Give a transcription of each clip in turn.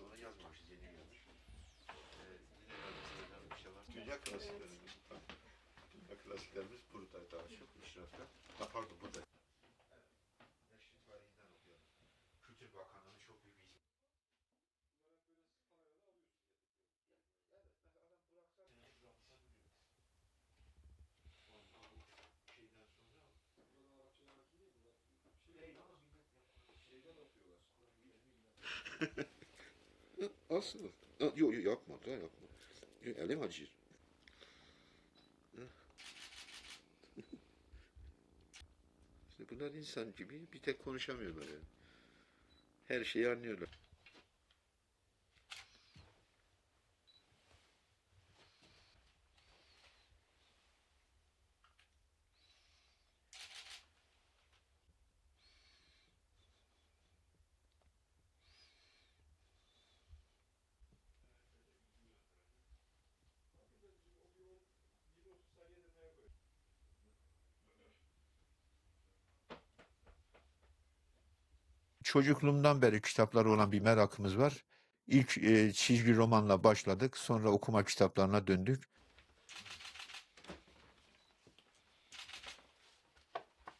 varsa onu yazmamışız yeni gelmiş. Ee, yine yazmışız inşallah. Dünya klasiklerimiz. Dünya klasiklerimiz burada daha çok işrafta. Ha, pardon burada. Neşrin tarihinden okuyorum. Kültür Bakanlığı'nın çok büyük bir hizmeti. Aslında. Yok yok yapma da yapma. Elim acır. İşte bunlar insan gibi bir tek konuşamıyorlar yani. Her şeyi anlıyorlar. Çocukluğumdan beri kitaplara olan bir merakımız var. İlk e, çizgi romanla başladık. Sonra okuma kitaplarına döndük.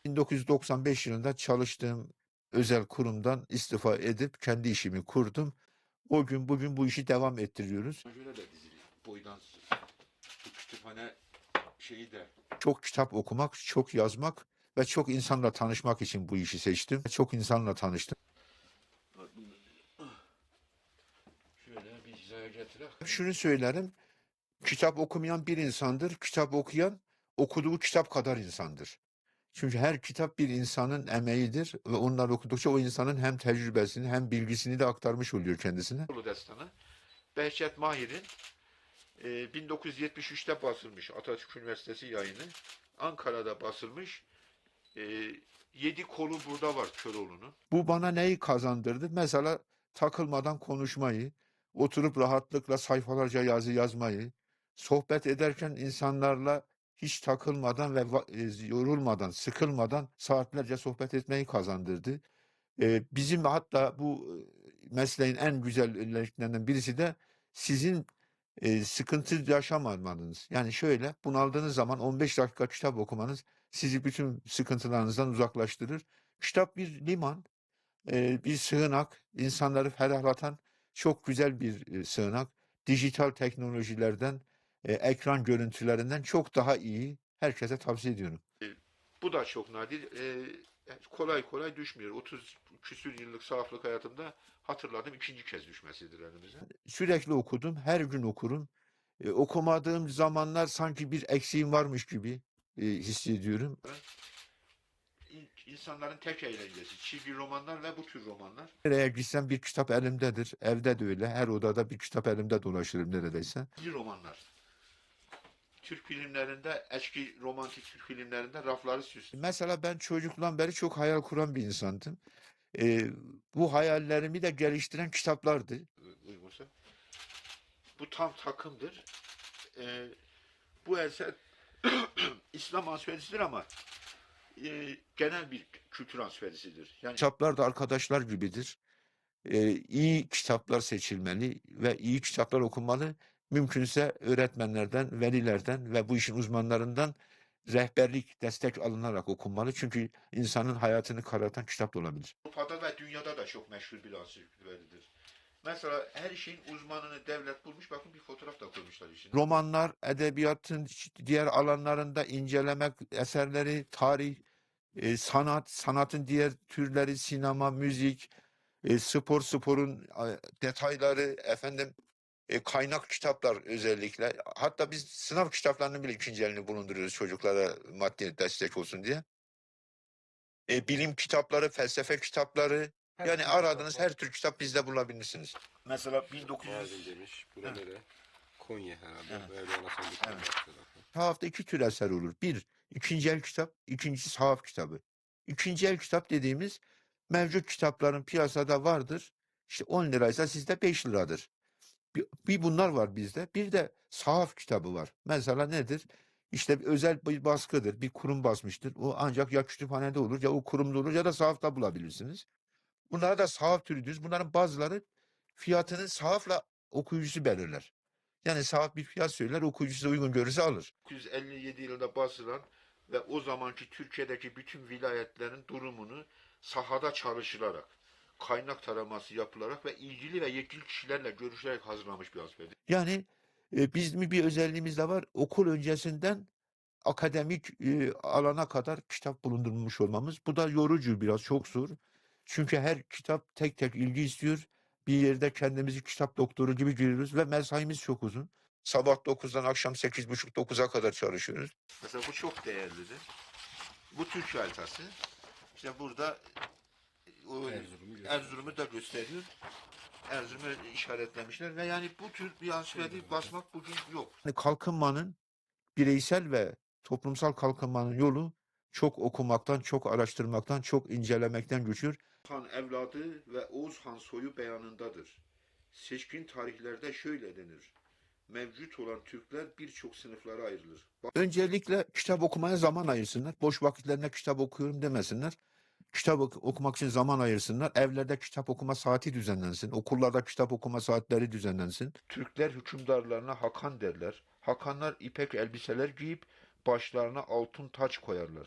1995 yılında çalıştığım özel kurumdan istifa edip kendi işimi kurdum. O gün bugün bu işi devam ettiriyoruz. Şöyle de dizili. Boydan bu kütüphane şeyi de Çok kitap okumak, çok yazmak ve çok insanla tanışmak için bu işi seçtim. Çok insanla tanıştım. şöyle bir hizaya getirek. Şunu söylerim. Kitap okumayan bir insandır. Kitap okuyan okuduğu kitap kadar insandır. Çünkü her kitap bir insanın emeğidir ve onlar okudukça o insanın hem tecrübesini hem bilgisini de aktarmış oluyor kendisine. Destanı Behçet Mahir'in e, 1973'te basılmış Atatürk Üniversitesi yayını. Ankara'da basılmış. E, yedi kolu burada var Köroğlu'nun. Bu bana neyi kazandırdı? Mesela takılmadan konuşmayı, oturup rahatlıkla sayfalarca yazı yazmayı, sohbet ederken insanlarla hiç takılmadan ve e, yorulmadan, sıkılmadan saatlerce sohbet etmeyi kazandırdı. E, bizim hatta bu e, mesleğin en güzel özelliklerinden birisi de sizin sıkıntı yaşamamanız. Yani şöyle bunaldığınız zaman 15 dakika kitap okumanız sizi bütün sıkıntılarınızdan uzaklaştırır. Kitap bir liman, bir sığınak, insanları ferahlatan çok güzel bir e, sığınak. Dijital teknolojilerden, e, ekran görüntülerinden çok daha iyi. Herkese tavsiye ediyorum. Bu da çok nadir. E, kolay kolay düşmüyor. 30 küsür yıllık sahaflık hayatımda hatırladım ikinci kez düşmesidir elimize. Sürekli okudum, her gün okurum. E, okumadığım zamanlar sanki bir eksiğim varmış gibi e, hissediyorum. İn- İnsanların tek eğlencesi çizgi romanlar ve bu tür romanlar. Nereye gitsem bir kitap elimdedir. Evde de öyle. Her odada bir kitap elimde dolaşırım neredeyse. Çizgi romanlar. Türk filmlerinde, eski romantik Türk filmlerinde rafları süslüyor. Mesela ben çocukluğumdan beri çok hayal kuran bir insandım. E, bu hayallerimi de geliştiren kitaplardı. uygunsa. Bu tam takımdır. Ee, bu eser İslam ansverisidir ama e, genel bir kültür ansverisidir. Yani Kitaplar da arkadaşlar gibidir. Ee, iyi kitaplar seçilmeli ve iyi kitaplar okunmalı. Mümkünse öğretmenlerden, velilerden ve bu işin uzmanlarından rehberlik, destek alınarak okunmalı. Çünkü insanın hayatını karartan kitap da olabilir. Avrupa'da ve dünyada da çok meşhur bir ansiklopedidir. Mesela her şeyin uzmanını devlet bulmuş. Bakın bir fotoğraf da koymuşlar içine. Romanlar, edebiyatın diğer alanlarında incelemek, eserleri, tarih, e, sanat, sanatın diğer türleri, sinema, müzik, e, spor, sporun e, detayları, efendim e, kaynak kitaplar özellikle. Hatta biz sınav kitaplarının bile ikinci elini bulunduruyoruz çocuklara maddi destek olsun diye. E, bilim kitapları, felsefe kitapları, yani aradığınız her tür kitap bizde bulabilirsiniz. Mesela 1900 Mardin demiş. Bura nere? Konya herhalde. Evet. Böyle Evet. var. Sahafta iki tür eser olur. Bir, ikinci el kitap, ikincisi sahaf kitabı. İkinci el kitap dediğimiz mevcut kitapların piyasada vardır. İşte 10 liraysa sizde 5 liradır. Bir, bir bunlar var bizde. Bir de sahaf kitabı var. Mesela nedir? İşte bir özel bir baskıdır. Bir kurum basmıştır. O ancak ya kütüphanede olur ya o kurumda olur ya da sahafta bulabilirsiniz. Bunlara da sahaf türü diyoruz. Bunların bazıları fiyatını sahafla okuyucusu belirler. Yani sahaf bir fiyat söyler, okuyucusu uygun görürse alır. 1957 yılında basılan ve o zamanki Türkiye'deki bütün vilayetlerin durumunu sahada çalışılarak, kaynak taraması yapılarak ve ilgili ve yetkili kişilerle görüşerek hazırlamış bir ansiklopedi. Yani e, bizim bir özelliğimiz de var. Okul öncesinden akademik e, alana kadar kitap bulundurmuş olmamız. Bu da yorucu biraz, çok zor. Çünkü her kitap tek tek ilgi istiyor. Bir yerde kendimizi kitap doktoru gibi görüyoruz ve mesaimiz çok uzun. Sabah 9'dan akşam 8.30-9'a kadar çalışıyoruz. Mesela bu çok değerlidir. Bu Türk haritası. İşte burada o Erzurum'u gösteriyor. Erzurum'u da gösteriyor. Erzurum'u işaretlemişler ve yani bu tür bir ansiklopedi basmak bugün yok. Yani kalkınmanın bireysel ve toplumsal kalkınmanın yolu çok okumaktan, çok araştırmaktan, çok incelemekten geçiyor. Han evladı ve Oğuz Han soyu beyanındadır. Seçkin tarihlerde şöyle denir. Mevcut olan Türkler birçok sınıflara ayrılır. Öncelikle kitap okumaya zaman ayırsınlar. Boş vakitlerinde kitap okuyorum demesinler. Kitap ok- okumak için zaman ayırsınlar. Evlerde kitap okuma saati düzenlensin. Okullarda kitap okuma saatleri düzenlensin. Türkler hükümdarlarına Hakan derler. Hakanlar ipek elbiseler giyip başlarına altın taç koyarlar.